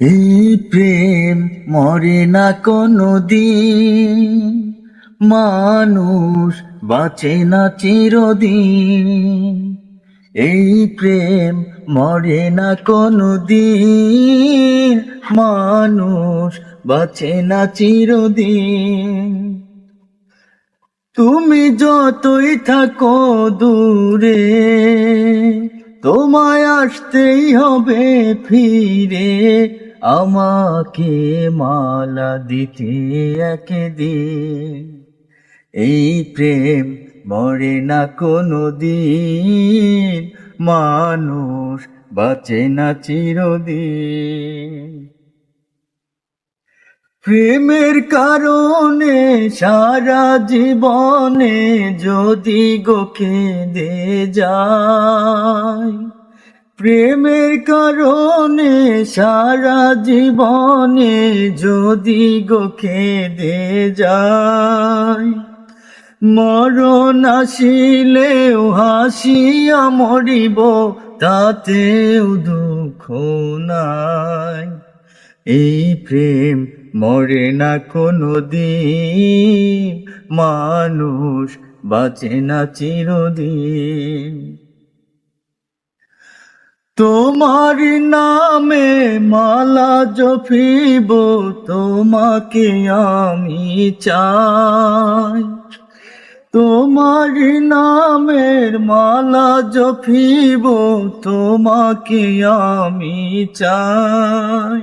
এই প্রেম মরে না কোনো দিন। মানুষ বাঁচে না চিরদিন। এই প্রেম মরে না কোনো দিন। মানুষ বাঁচে না চিরদিন। তুমি যতই থাকো দূরে, তোমায় আসতেই হবে ফিরে। আমাকে মালা দিতে একদিন। এই প্রেম মরে না কোনো দিন মানুষ বাঁচে না চিরদিন। প্রেমের কারণে সারা জীবনে যদি গোকে দে যায় প্রেমের কারণে সারা জীবনে যদি গোকে দে যায়। মরণ আসিলেও হাসিয়া মরিব, তাতেও দুঃখ নাই। এই প্রেম মরে না কোনো দিন মানুষ বাঁচে না চিরদিন। তোমার নামে মালা জপিব, তোমাকে আমি চাই। তোমার নামের মালা জপিব, তোমাকে আমি চাই।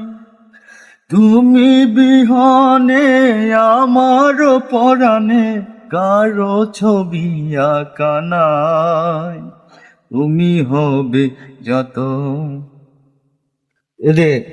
তুমি বিহনে আমার পরাণে কারও ছবি আঁকা নাই। তুমি হবে যত। রে